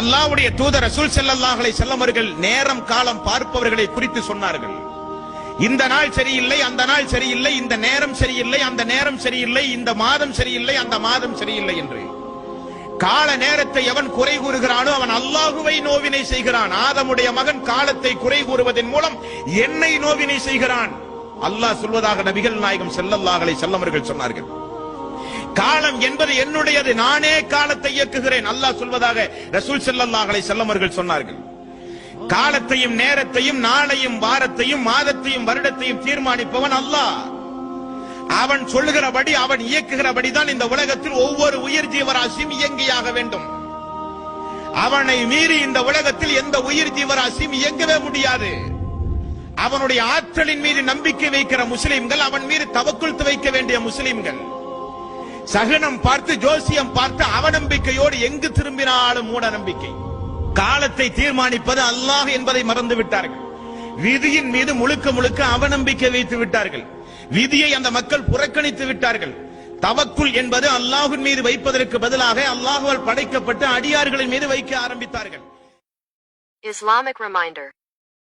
அல்லாவுடைய தூதர் ரசூல் செல்லல்லாஹலை அலைஹி அவர்கள் நேரம் காலம் பார்ப்பவர்களை குறித்து சொன்னார்கள். இந்த நாள் சரியில்லை அந்த நாள் சரியில்லை இந்த நேரம் சரியில்லை அந்த நேரம் சரியில்லை இந்த மாதம் சரியில்லை அந்த மாதம் சரியில்லை என்று. கால நேரத்தை எவன் குறை கூறுகிறானோ அவன் அல்லாஹுவை நோவினை செய்கிறான். ஆதமுடைய மகன் காலத்தை குறை கூறுவதன் மூலம் என்னை நோவினை செய்கிறான். அல்லாஹ் சொல்வதாக நபிகள் நாயகம் செல்லல்லாஹலை செல்லவர்கள் சொன்னார்கள். காலம் என்பது என்னுடையது. நானே காலத்தை இயக்குகிறேன். அல்லாஹ் சொல்வதாக ரசூல் செல்லல்லாஹலை செல்லமர்கள் சொன்னார்கள். காலத்தையும் நேரத்தையும் நாளையும் வாரத்தையும் மாதத்தையும் வருடத்தையும் தீர்மானிப்பவன் அல்லாஹ். அவன் சொல்லுகிறபடி அவன் இயக்குகிறபடி தான் இந்த உலகத்தில் ஒவ்வொரு உயிர் ஜீவராசியும் இயங்கியாக வேண்டும். அவனை மீறி இந்த உலகத்தில் எந்த உயிர் ஜீவராசியும் இயங்கவே முடியாது. அவனுடைய ஆற்றலின் மீது நம்பிக்கை வைக்கிற முஸ்லிம்கள் அவன் மீது தவக்குழ்த்து வைக்க வேண்டிய முஸ்லிம்கள். சகனம் பார்த்து ஜோசியம் பார்த்து அவநம்பிக்கையோடு எங்கு திரும்பினாலும் மூட நம்பிக்கை காலத்தை தீர்மானிப்பது அல்லாஹ் என்பதை மறந்து விட்டார்கள் விதியின் மீது முழுக்க முழுக்க அவநம்பிக்கை வைத்து விட்டார்கள். விதியை அந்த மக்கள் புறக்கணித்து விட்டார்கள். தவக்குள் என்பது அல்லாஹின் மீது வைப்பதற்கு பதிலாக அல்லாஹுவால் படைக்கப்பட்டு அடியார்களின் மீது வைக்க ஆரம்பித்தார்கள். Islamic reminder.